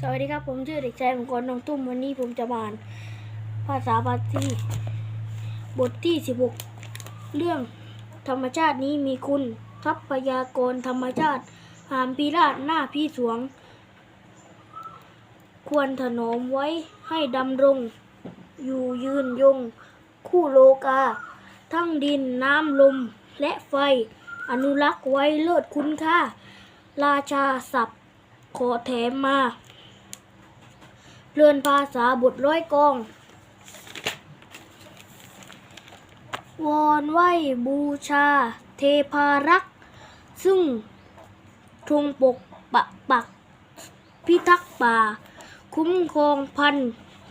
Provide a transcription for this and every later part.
สวัสดีครับผมชื่อเด็กชายมงคลนองตุ้มวันนี้ผมจะมาน ภาษาบาลีบทที่16เรื่องธรรมชาตินี้มีคุณ ทรัพยากรธรรมชาติ หามพิราชหน้าพี่สวง ควรถนอมไว้ให้ดำรง อยู่ยืนยง คู่โลกา ทั้งดินน้ำลมและไฟ อนุรักษ์ไว้เลิศคุณค่า ราชาศัพท์ขอแถมมา เรือนภาษาบทร้อยกอง วอนไหวบูชา เทพารักษ์ ซึ่งทรงปกปกปัก พิทักษ์ป่า คุ้มครองพัน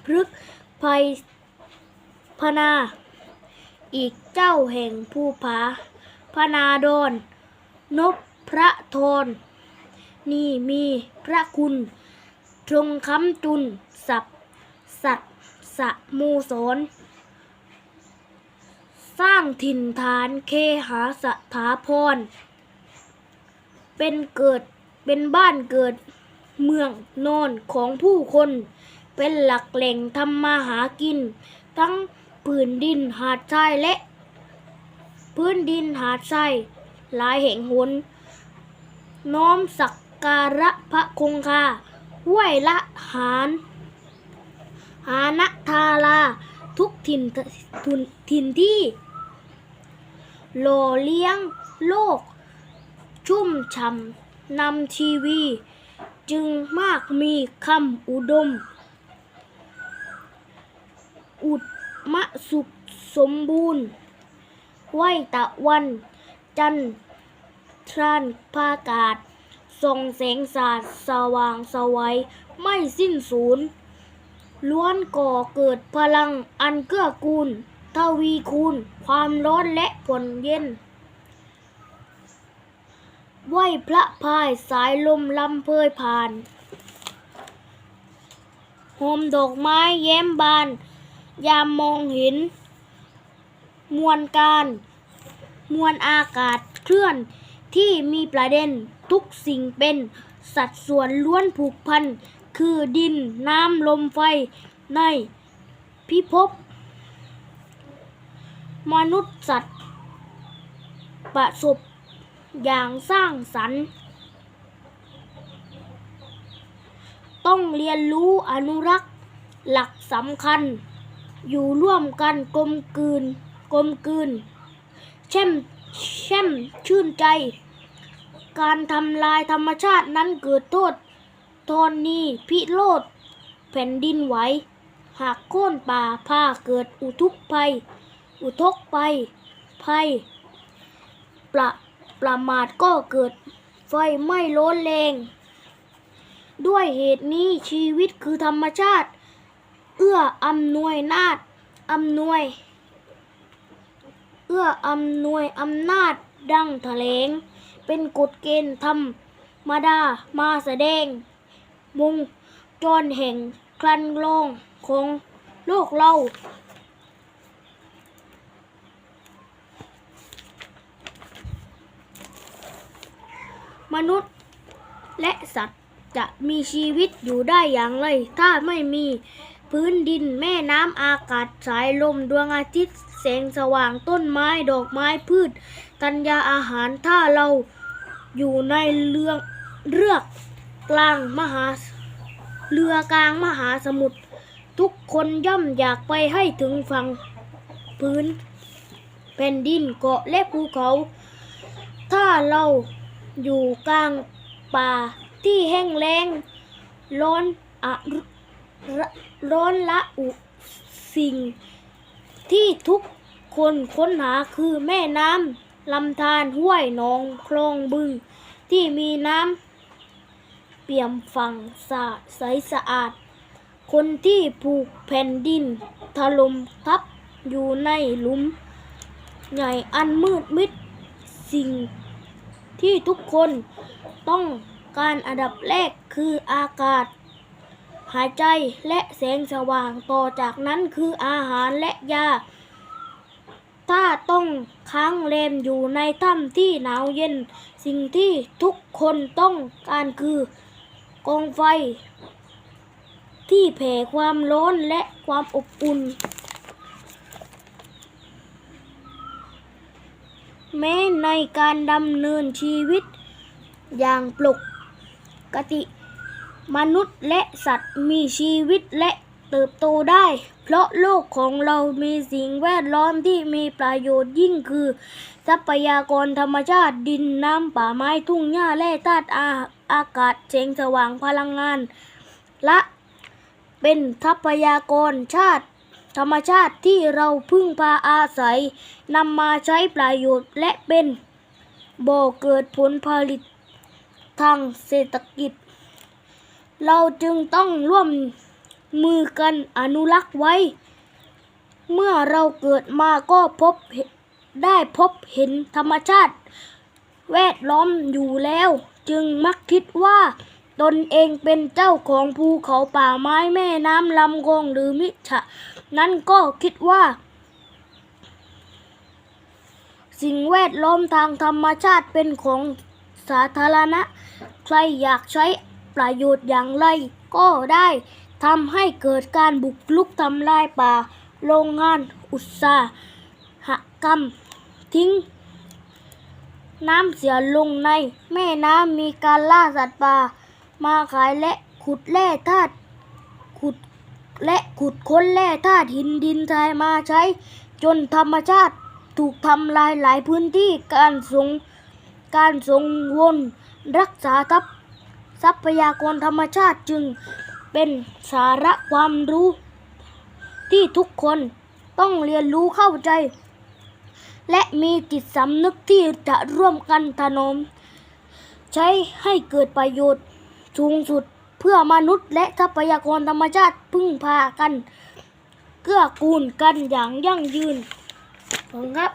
พฤกษ์ภัยพนา อีกเจ้าแห่งภูผา พนาดอนนพพระทนนี่มีพระคุณ ทรงคำจุน สับ สัตสะมูสนสร้างถิ่นฐานเคหาสถาพร เป็นเกิดเป็นบ้านเกิดเมืองนอนของผู้คน เป็นหลักแหล่งทำมาหากิน ทั้งผืนดินหาดทรายและ พื้นดินหาดทรายหลายแห่งหน น้อมสักการะพระคงคา ห้วยละหารหานะทาราทุกถิ่นทุนถิ่นที่หล่อเลี้ยงโลก ชุ่มช่ำนำชีวี จึงมากมีคำอุดม อุดมะสุขสมบูรณ์ไหวตะวัน จันทรานภากาศ ส่งแสงสาดสว่างสวัยไม่สิ้นสูญล้วนก่อเกิดพลังอันเกื้อกูลทวีคูณ ความร้อนและฝนเย็นไหวพระพายสายลมลำเพยผ่านโฮมดอกไม้แย้มบาน ยามมองเห็น มวลการ มวลอากาศเคลื่อนที่มีประเด็น ทุกสิ่งเป็นสัดส่วนล้วนผูกพัน คือดินน้ำลมไฟในพิภพมนุษย์สัตว์ ประสบอย่างสร้างสรรค์ ต้องเรียนรู้อนุรักษ์หลักสำคัญ อยู่ร่วมกันกลมกลืนกลมกลืนแช่มแช่มชื่นใจ การทำลายธรรมชาตินั้นเกิดโทษทอนนีพิโรธแผ่นดินไหว หากโค่นป่าผ้าเกิดอุทุกภัย อุทกภัยภัย ประประมาทก็เกิดไฟไหม้ร้อนแรง ด้วยเหตุนี้ชีวิตคือธรรมชาติ เอื้ออำนวยนาจอำนวย เอื้ออำนวยอำนาจดังแถลง เป็นกฎเกณฑ์ธรรมดามาแสดง มุงจรแห่งครันลงของโลกเรามนุษย์และสัตว์จะมีชีวิตอยู่ได้อย่างไร ถ้าไม่มี พื้นดินแม่น้ำอากาศสายลมดวงอาทิตย์ แสงสว่างต้นไม้ดอกไม้พืช กัญญาอาหารถ้าเราอยู่ในเรือเรือกกลางมหาเรือกลางมหาสมุทรทุกคนย่อมอยากไปให้ถึงฝั่งพื้นแผ่นดินเกาะและภูเขา ถ้าเราอยู่กลางป่าที่แห้งแล้งร้อนอ ร้อนละอุสิ่ง ที่ทุกคนค้นหาคือแม่น้ำลำธารห้วยหนองคลองบึง ที่มีน้ำเปี่ยมฝั่งสะใสสะอาด คนที่ผูกแผ่นดินถล่มทับอยู่ในหลุม ใหญ่อันมืดมิดสิ่งที่ทุกคนต้องการอันดับแรกคืออากาศ หายใจและแสงสว่างต่อจากนั้นคืออาหารและยา ถ้าต้องค้างแรมอยู่ในถ้ำที่หนาวเย็น สิ่งที่ทุกคนต้องการคือกองไฟ ที่แผ่ความร้อนและความอบอุ่น แม้ในการดำเนินชีวิตอย่างปลุกกติ มนุษย์และสัตว์มีชีวิตและเติบโตได้ เพราะโลกของเรามีสิ่งแวดล้อมที่มีประโยชน์ยิ่งคือ ทรัพยากรธรรมชาติดินน้ำป่าไม้ทุ่งหญ้าแร่ธาตุอาอากาศแสงสว่างพลังงาน และเป็นทรัพยากรชาติ ธรรมชาติที่เราพึ่งพาอาศัยนำมาใช้ประโยชน์และเป็นบ่อเกิดผลผลิตทางเศรษฐกิจ เราจึงต้องร่วมมือกันอนุรักษ์ไว้ เมื่อเราเกิดมาก็พบได้พบเห็นธรรมชาติ แวดล้อมอยู่แล้ว จึงมักคิดว่า ตนเองเป็นเจ้าของภูเขาป่าไม้แม่น้ำลำคลองหรือมิฉะ นั้นก็คิดว่า สิ่งแวดล้อมทางธรรมชาติเป็นของสาธารณะ ใครอยากใช้ ประโยชน์อย่างไรก็ได้ทำให้เกิดการบุกลุกทำลายป่า โรงงานอุตสาหกรรม ทิ้ง น้ำเสียลงในแม่น้ำมีการล่าสัตว์ป่า มาขายและขุดแร่ธาตุขุดและขุดค้นแร่ธาตุหินดินทรายมาใช้ จนธรรมชาติถูกทำลายหลายพื้นที่การสงการสงวนรักษาทัพ ทรัพยากรธรรมชาติจึงเป็นสาระความรู้ ที่ทุกคนต้องเรียนรู้เข้าใจ และมีจิตสำนึกที่จะร่วมกันถนอมใช้ให้เกิดประโยชน์สูงสุดเพื่อมนุษย์และทรัพยากรธรรมชาติพึ่งพากัน เกื้อกูลกันอย่างยั่งยืนครับ